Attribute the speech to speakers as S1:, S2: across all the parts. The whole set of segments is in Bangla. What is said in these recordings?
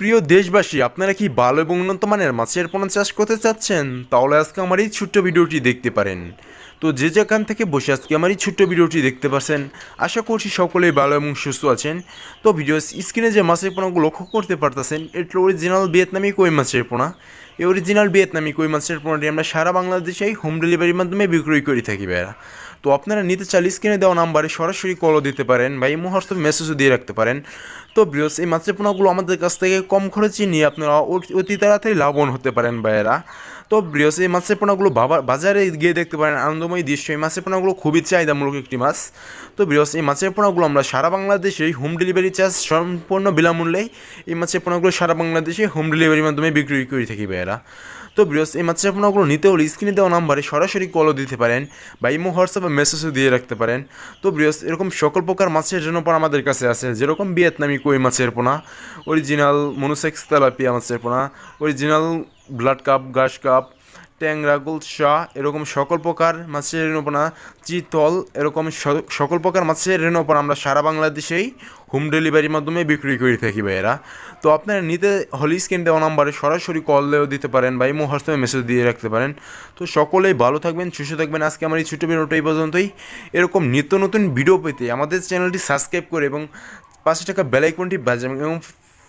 S1: প্রিয় দেশবাসী, আপনারা কি ভালো এবং উন্নত মানের মাছের পোনা চাষ করতে চাচ্ছেন? তাহলে আজকে আমার এই ছোট্ট ভিডিওটি দেখতে পারেন। তো যে যেখান থেকে বসে আজকে আমার এই ছোট্ট ভিডিওটি দেখতে পাচ্ছেন আশা করছি সকলেই ভালো এবং সুস্থ আছেন। তো ভিডিও স্ক্রিনে যে মাছের পোনাগুলো লক্ষ্য করতে পারতেছেন, এটা অরিজিনাল ভিয়েতনামি কই মাছের পোনা। এই অরিজিনাল ভিয়েতনামি কই মাছের পোনাটি আমরা সারা বাংলাদেশেই হোম ডেলিভারির মাধ্যমে বিক্রয় করে থাকি ভাইয়া তো আপনারা নিতে চাইলে স্ক্রিনে দেওয়া নাম্বারে সরাসরি কলও দিতে পারেন বা এই মুহূর্তে মেসেজও দিয়ে রাখতে পারেন। তো বৃহস এই মাছের পোনাগুলো আমাদের কাছ থেকে কম খরচে নিয়ে আপনারা অতি- তাড়াতাড়ি লাভবান হতে পারেন ভাইয়েরা। তো বৃহস এই মাছের পোনাগুলো বাজারে গিয়ে দেখতে পারেন। আনন্দময় দৃশ্য, এই মাছের পোনাগুলো খুবই চাহিদামূলক একটি মাছ। তো বৃহস এই মাছের পোনাগুলো আমরা সারা বাংলাদেশেই হোম ডেলিভারি চার্জ সম্পূর্ণ বিনামূল্যেই এই মাছের পোনাগুলো সারা বাংলাদেশে হোম ডেলিভারির মাধ্যমে বিক্রি করে থাকি ভাইয়েরা। তো ব্রিয়স এই মাছের পোনাগুলো নিতে হলে স্ক্রিনে দেওয়া নাম্বারে সরাসরি কলও দিতে পারেন বা ইমো হোয়াটসঅ্যাপে মেসেজও দিয়ে রাখতে পারেন। তো ব্রিয়স এরকম সকল প্রকার মাছের জন্য পর আমাদের কাছে আছে। যেরকম ভিয়েতনামি কই মাছের পোনা অরিজিনাল মনুসেক্স তেলাপিয়া মাছের পোনা অরিজিনাল ব্লাড কাপ ঘাস কাপ ট্যাংরা গুলশা এরকম সকল প্রকার মাছের রেণুপনা চিতল এরকম সকল প্রকার মাছের রেণুপনা আমরা সারা বাংলাদেশেই হোম ডেলিভারির মাধ্যমে বিক্রি করে থাকি ভাইয়েরা। তো আপনারা নিতে হলি স্ক্রিন দেওয়া নাম্বারে সরাসরি কল দিয়েও দিতে পারেন বা ইমো, হোয়াটসঅ্যাপে মেসেজ দিয়ে রাখতে পারেন। তো সকলেই ভালো থাকবেন, সুস্থ থাকবেন। আজকে আমার এই ছোটো ভিডিওটা এই পর্যন্তই। এরকম নিত্য নতুন ভিডিও পেতে আমাদের চ্যানেলটি সাবস্ক্রাইব করে এবং পাঁচশো টাকা বেলাইকনটি বাজাবেন এবং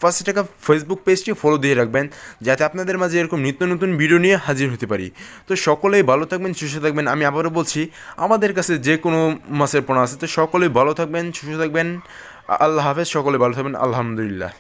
S1: পাঁচশো টাকা ফেসবুক পেজটি ফলো দিয়ে রাখবেন, যাতে আপনাদের মাঝে এরকম নিত্য নতুন ভিডিও নিয়ে হাজির হতে পারি। তো সকলেই ভালো থাকবেন, সুস্থ থাকবেন। আমি আবারও বলছি, আমাদের কাছে যে কোনো মাছের পোনা আছে, তো সকলেই ভালো থাকবেন, সুস্থ থাকবেন। আল্লাহ হাফেজ, সকলে ভালো থাকবেন, আলহামদুলিল্লাহ।